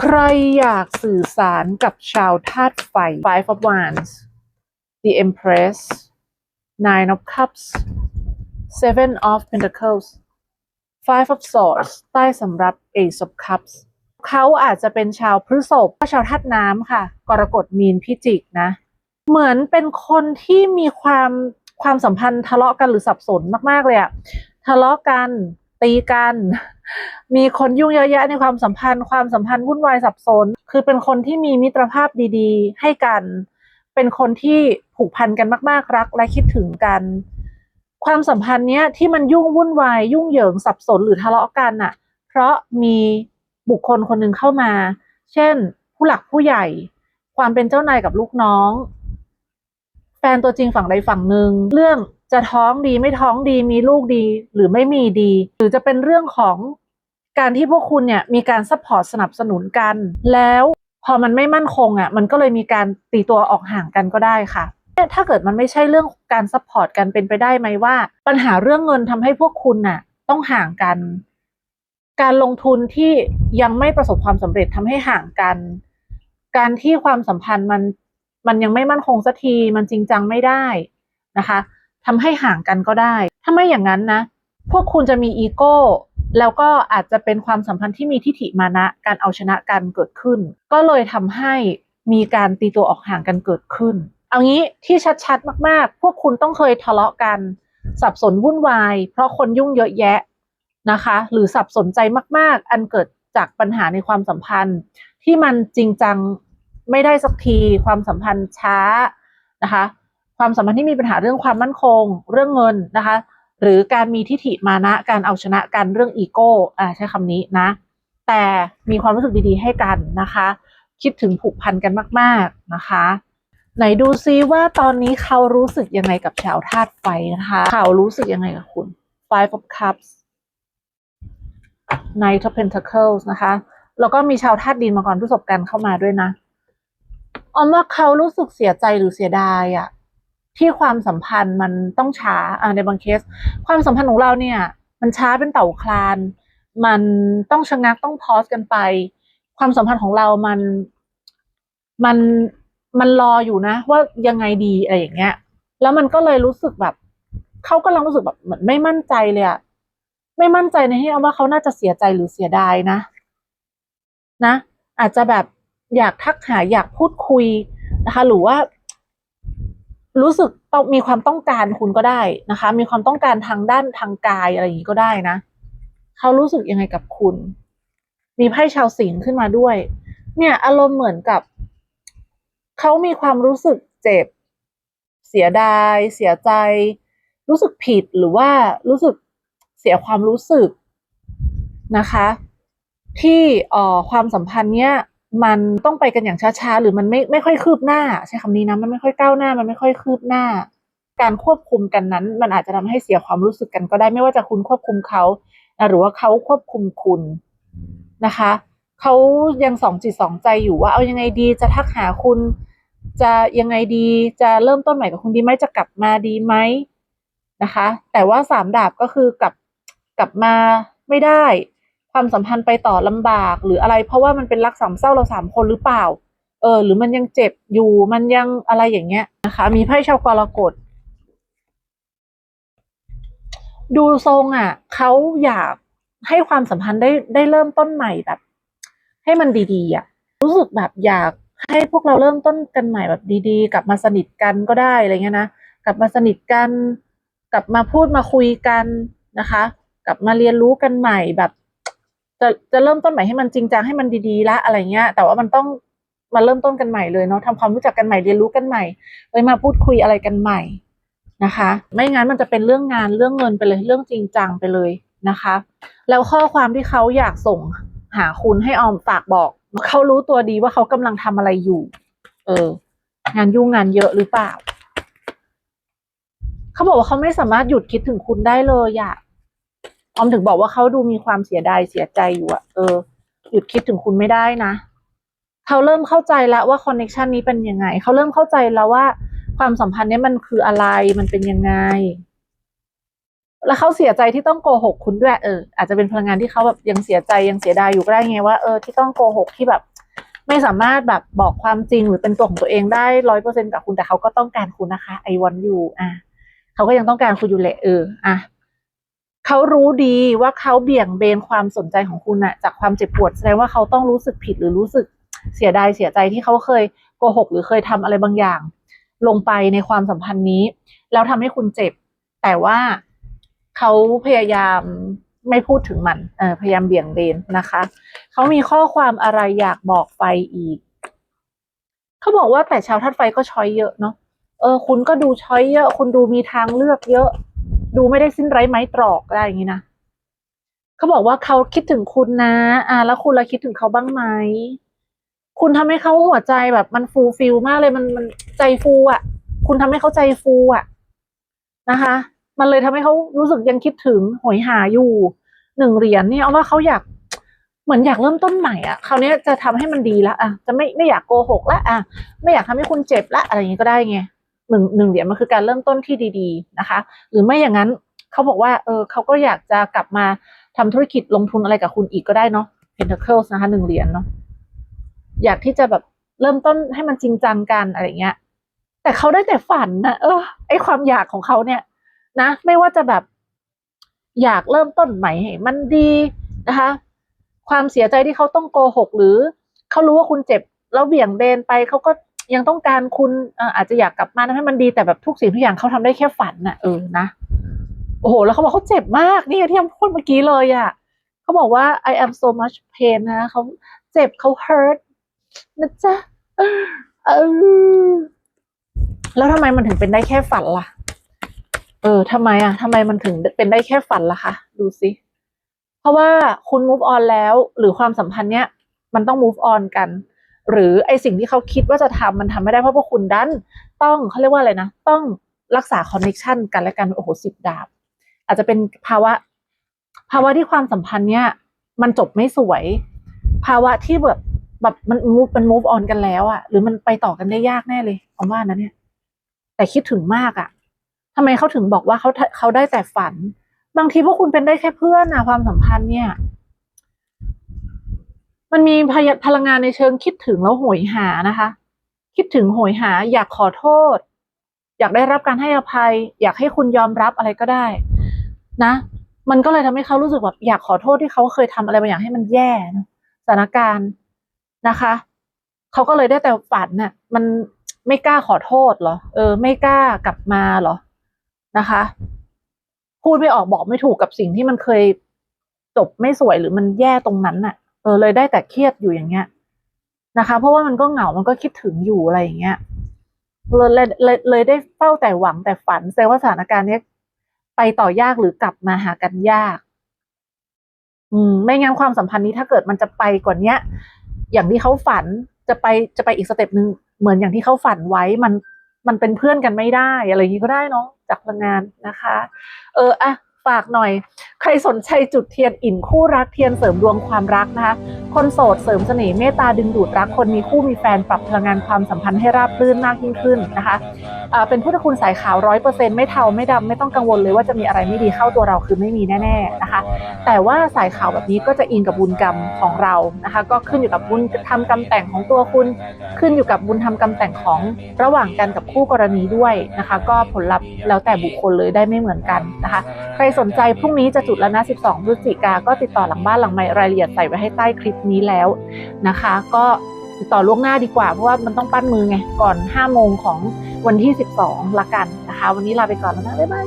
ใครอยากสื่อสารกับชาวธาตุไฟ Five of Wands The Empress Nine of Cups Seven of Pentacles Five of Swords ใต้สำรับ Ace of Cups เขาอาจจะเป็นชาวพฤษภชาวธาตุน้ำค่ะ กรกฎมีนพิจิกนะ เหมือนเป็นคนที่มีความความสัมพันธ์ทะเลาะกันหรือสับสนมาก ๆ เลยอะทะเลาะกันตีกัน มีคนยุ่งเยอะแยะในความสัมพันธ์ ความสัมพันธ์วุ่นวายสับสน คือเป็นคนที่มีมิตรภาพดีๆ ให้กัน เป็นคนที่ผูกพันกันมากๆรักและคิดถึงกัน ความสัมพันธ์เนี้ยที่มันยุ่งวุ่นวายยุ่งเหยิงสับสนหรือทะเลาะกันน่ะ เพราะมีบุคคลคนหนึ่งเข้ามา เช่น ผู้หลักผู้ใหญ่ ความเป็นเจ้านายกับลูกน้อง นตัวจริงฝั่งใดฝั่งหนึ่งเรื่องจะท้องดีไม่ท้องดีมีลูกดีหรือไม่มีดี หรือจะเป็นเรื่องของการที่พวกคุณเนี่ยมีการซัพพอร์ตสนับสนุนกัน แล้วพอมันไม่มั่นคงอะมันก็เลยมีการตีตัวออกห่างกันก็ได้ค่ะถ้าเกิดมันไม่ใช่เรื่องการซัพพอร์ตกันเป็นไปได้ไหมว่า ปัญหาเรื่องเงินทำให้พวกคุณน่ะ ต้องห่างกัน การลงทุนที่ยังไม่ประสบความสำเร็จทำให้ห่างกัน การที่ความสัมพันธ์มัน มันยังไม่มั่นคงสักที มันจริงจังไม่ได้นะคะทำให้ห่างกันก็ได้ ถ้าไม่อย่างนั้นนะ พวกคุณจะมีอีโก้ แล้วก็อาจจะเป็นความสัมพันธ์ที่มีทิฐิมานะ การเอาชนะกันเกิดขึ้น ก็เลยทำให้มีการตีตัวออกห่างกันเกิดขึ้น เอางี้ที่ชัดๆมากๆ พวกคุณต้องเคยทะเลาะกันสับสนวุ่นวาย เพราะคนยุ่งเยอะแยะนะคะ หรือสับสนใจมาก ๆ อันเกิดจากปัญหาในความสัมพันธ์ที่มันจริงจัง ไม่ได้สักทีความสัมพันธ์ช้านะคะ ความสัมพันธ์ที่มีปัญหาเรื่องความมั่นคง เรื่องเงินนะคะ หรือการมีทิฐิมานะการเอาชนะกันเรื่องอีโก้อ่าใช้คำนี้นะ แต่มีความรู้สึกดีๆให้กันนะคะ คิดถึงผูกพันกันมาก ๆนะคะไหนดูซิว่าตอนนี้เขารู้สึกยังไงกับชาวธาตุไฟนะคะเขารู้สึกยังไงกับคุณ Five of Cups Knight of Pentacles นะคะ แล้วก็มีชาวธาตุดินมาก่อนประสบการณ์เข้ามาด้วยนะ ออมว่าเขารู้สึกเสียใจหรือเสียดายอะที่ความสัมพันธ์มันต้องช้าอ่าในบางเคส ความสัมพันธ์ของเราเนี่ย มันช้าเป็นเต่าคลาน มันต้องชะงักต้องพอสกันไป ความสัมพันธ์ของเรามันมันมันรออยู่นะ ว่ายังไงดีอะไรอย่างเงี้ย แล้วมันก็เลยรู้สึกแบบเขากำลังรู้สึกแบบเหมือนไม่มั่นใจเลยอะไม่มั่นใจในที่เอาว่าเขาน่าจะเสียใจหรือเสียดายนะ นะ อาจจะแบบ อยากทักหาอยากพูดคุยนะคะ หรือว่า รู้สึกต้องมีความต้องการคุณก็ได้นะคะ มีความต้องการทางด้านทางกายอะไรอย่างนี้ก็ได้นะเขารู้สึกยังไงกับคุณ มีไพ่ชาวสิงห์ขึ้นมาด้วย เนี่ย อารมณ์เหมือนกับเขามีความรู้สึกเจ็บ เสียดาย เสียใจ รู้สึกผิดหรือว่ารู้สึกเสียความรู้สึกนะคะ ที่ออความสัมพันธ์เนี้ย มันต้องไปกันอย่างช้าๆ หรือมันไม่ไม่ค่อยคืบหน้า ใช้คำนี้นะมันไม่ค่อยก้าวหน้า มันไม่ค่อยคืบหน้า การควบคุมกันนั้น มันอาจจะทำให้เสียความรู้สึกกันก็ได้ไม่ว่าจะคุณควบคุมเขาหรือว่าเขาควบคุมคุณนะคะเขายังสองจิตสองใจอยู่ว่าเอายังไงดีจะทักหาคุณ จะยังไงดีจะเริ่มต้นใหม่กับคุณดีไหมจะกลับมาดีไหมนะคะ แต่ว่าสามดาบก็คือกลับกลับมาไม่ได้ ความสัมพันธ์ไปต่อลำบาก หรืออะไร เพราะว่ามันเป็นรักสามเศร้าเราสามคนหรือเปล่า เออ หรือมันยังเจ็บอยู่มันยังอะไรอย่างเงี้ยนะคะ มีไพ่ชาวกรกฎดูทรงอะเขาอยากให้ความสัมพันธ์ได้ได้เริ่มต้นใหม่แบบ ให้มันดีๆอะรู้สึกแบบอยากให้พวกเราเริ่มต้นกันใหม่แบบดีๆ กลับมาสนิทกันก็ได้อะไรเงี้ยนะกลับมาสนิทกัน กลับมาพูดมาคุยกันนะคะ กลับมาเรียนรู้กันใหม่แบบ จะจะเริ่มต้นใหม่ให้มันจริงจังให้มันดีๆละอะไรเงี้ย แต่ว่ามันต้องมาเริ่มต้นกันใหม่เลยเนาะทำความรู้จักกันใหม่เรียนรู้กันใหม่เลยมาพูดคุยอะไรกันใหม่นะคะ ไม่งั้นมันจะเป็นเรื่องงานเรื่องเงินไปเลยเรื่องจริงจังไปเลยนะคะ แล้วข้อความที่เขาอยากส่งหาคุณให้ออมฝากบอกเขารู้ตัวดีว่าเขากำลังทำอะไรอยู่ เออ งานยุ่งงานเยอะหรือเปล่า เขาบอกว่าเขาไม่สามารถหยุดคิดถึงคุณได้เลยอะ ออมถึงบอกว่าเขาดูมีความเสียดายเสียใจอยู่อะเออหยุดคิดถึงคุณไม่ได้นะเขาเริ่มเข้าใจแล้วว่าคอนเนคชันนี้เป็นยังไงเขาเริ่มเข้าใจแล้วว่า ความสัมพันธ์นี้มันคืออะไรมันเป็นยังไง แล้วเขาเสียใจที่ต้องโกหกคุณด้วยเอออาจจะเป็นพลังงานที่เขาแบบยังเสียใจยังเสียดายอยู่ก็ได้ไงว่าเออที่ต้องโกหกที่แบบ ไม่สามารถแบบบอกความจริงหรือเป็นตัวของตัวเองได้ร้อยเปอร์เซ็นกับคุณแต่เขาก็ต้องการคุณนะคะไอวันอยู่อะเขาก็ยังต้องการคุณอยู่แหละเอออะ เขารู้ดีว่าเขาเบี่ยงเบนความสนใจของคุณอะจากความเจ็บปวดแสดงว่าเขาต้องรู้สึกผิดหรือรู้สึกเสียดายเสียใจที่เขาเคยโกหกหรือเคยทำอะไรบางอย่าง ลงไปในความสัมพันธ์นี้ แล้วทำให้คุณเจ็บ แต่ว่าเขาพยายามไม่พูดถึงมันพยายามเบี่ยงเบนนะคะ เขามีข้อความอะไรอยากบอกไฟอีก เขาบอกว่าแต่ชาวธาตุไฟก็ช้อยเยอะเนาะเออ คุณก็ดูช้อยเยอะ คุณดูมีทางเลือกเยอะ ดูไม่ได้สิ้นไร้ไม้ตรอกอะได้อย่างนี้นะเขาบอกว่าเขาคิดถึงคุณนะ อ่า แล้วคุณละคิดถึงเขาบ้างไหมคุณทำให้เขาหัวใจแบบมันฟูฟิลมากเลยมันมันใจฟูอะ คุณทำให้เขาใจฟูอะนะคะ มันเลยทำให้เขารู้สึกยังคิดถึงโหยหาอยู่หนึ่งเหรียญนี่เอาว่าเขาอยากเหมือนอยากเริ่มต้นใหม่อะคราวนี้จะทำให้มันดีละอะจะไม่ไม่อยากโกหกละอะ ไม่อยากทำให้คุณเจ็บละอะไรอย่างนี้ก็ได้ไง หนึ่งหนึ่งเหรียญมันคือการเริ่มต้นที่ดี ๆนะคะ หรือไม่อย่างนั้นเขาบอกว่าเออเขาก็อยากจะกลับมาทำธุรกิจลงทุนอะไรกับคุณอีกก็ได้เนาะ Pentacles นะคะหนึ่งเหรียญเนาะอยากที่จะแบบเริ่มต้นให้มันจริงจังกันอะไรเงี้ย แต่เขาได้แต่ฝันนะเออ ไอความอยากของเขาเนี่ย นะ ไม่ว่าจะแบบ อยากเริ่มต้นใหม่ให้มันดีนะคะ ความเสียใจที่เขาต้องโกหกหรือเขารู้ว่าคุณเจ็บแล้วเบี่ยงเบนไปเขาก็ ยังต้องการคุณอาจจะอยากกลับมาทำให้มันดีแต่แบบทุกสิ่งทุกอย่างเขาทำได้แค่ฝันน่ะเออนะโอ้โห แล้วเขาบอกเขาเจ็บมากนี่ที่ผมพูดเมื่อกี้เลยอะเขาบอกว่า I am so much pain นะเขาเจ็บเขา hurt นะจ๊ะเออแล้วทำไมมันถึงเป็นได้แค่ฝันล่ะ เออทำไมอะทำไมมันถึงเป็นได้แค่ฝันล่ะคะ ดูสิ เพราะว่าคุณ move on แล้ว หรือความสัมพันธ์เนี้ย มันต้อง move on กัน หรือไอสิ่งที่เขาคิดว่าจะทำมันทำไม่ได้เพราะพวกคุณดันต้องเขาเรียกว่าอะไรนะ ต้องรักษา connection กันและกันโอ้โหสิบดาบ อาจจะเป็นภาวะ ภาวะที่ความสัมพันธ์เนี้ยมันจบไม่สวย ภาวะที่แบบแบบมัน move มัน move on กันแล้วอะหรือมันไปต่อกันได้ยากแน่เลยเอาว่านะเนี่ย แต่คิดถึงมากอะทำไมเขาถึงบอกว่าเขาเขาได้แต่ฝัน บางทีพวกคุณเป็นได้แค่เพื่อนนะความสัมพันธ์เนี่ย มันมีพลังงานในเชิงคิดถึงแล้วโหยหานะคะ คิดถึงโหยหา อยากขอโทษ อยากได้รับการให้อภัย อยากให้คุณยอมรับอะไรก็ได้ นะ มันก็เลยทำให้เขารู้สึกแบบอยากขอโทษที่เขาเคยทำอะไรบางอย่างให้มันแย่สถานการณ์นะคะเขาก็เลยได้แต่ฝันน่ะ มันไม่กล้าขอโทษเหรอ เออ ไม่กล้ากลับมาเหรอนะคะ พูดไม่ออกบอกไม่ถูกกับสิ่งที่มันเคยจบไม่สวยหรือมันแย่ตรงนั้นน่ะ ออเลยได้แต่เครียดอยู่อย่างเงี้ยนะคะ เพราะว่ามันก็เหงา มันก็คิดถึงอยู่อะไรอย่างเงี้ยเลยเลยเลยเลยได้เฝ้าแต่หวังแต่ฝันแสดงว่าสถานการณ์เนี้ยไปต่อยากหรือกลับมาหากันยาก อืม ไม่งั้นความสัมพันธ์นี้ถ้าเกิดมันจะไปกว่าเนี้ย อย่างที่เขาฝันจะไปจะไปอีกสเต็ปหนึ่งเหมือนอย่างที่เขาฝันไว้มันมันเป็นเพื่อนกันไม่ได้ อะไรอย่างนี้ก็ได้เนาะจากพลังงานนะคะ เอออะ ฝากหน่อย ใครสนใจจุดเทียนอิ่นคู่รักเทียนเสริมดวงความรักนะคะ คนโสดเสริมเสน่ห์เมตตาดึงดูดรักคนมีคู่มีแฟนปรับพลังงานความสัมพันธ์ให้ราบรื่นมากยิ่งขึ้นนะคะเป็นพุทธคุณสายขาวร้อยเปอร์เซ็นต์ไม่เทาไม่ดำไม่ต้องกังวลเลยว่าจะมีอะไรไม่ดีเข้าตัวเราคือไม่มีแน่ๆนะคะ แต่ว่าสายขาวแบบนี้ก็จะอินกับบุญกรรมของเรานะคะ ก็ขึ้นอยู่กับบุญทำกรรมแต่งของตัวคุณ ขึ้นอยู่กับบุญทำกรรมแต่งของระหว่างกันกับคู่กรณีด้วยนะคะ ก็ผลลัพธ์แล้วแต่บุคคลเลยได้ไม่เหมือนกันนะคะ ใครสนใจพรุ่งนี้จะจุดแล้วนะ 12พฤศจิกาก็ติดต่อหลังบ้านหลังใหม่รายละเอียดใส่ไว้ให้ใต้คลิปนี้แล้วนะคะ ก็ติดต่อล่วงหน้าดีกว่า เพราะว่ามันต้องปั้นมือไง ก่อน5โมงของวันที่ 12ละกันนะคะ วันนี้ลาไปก่อนแล้วนะบ๊ายบาย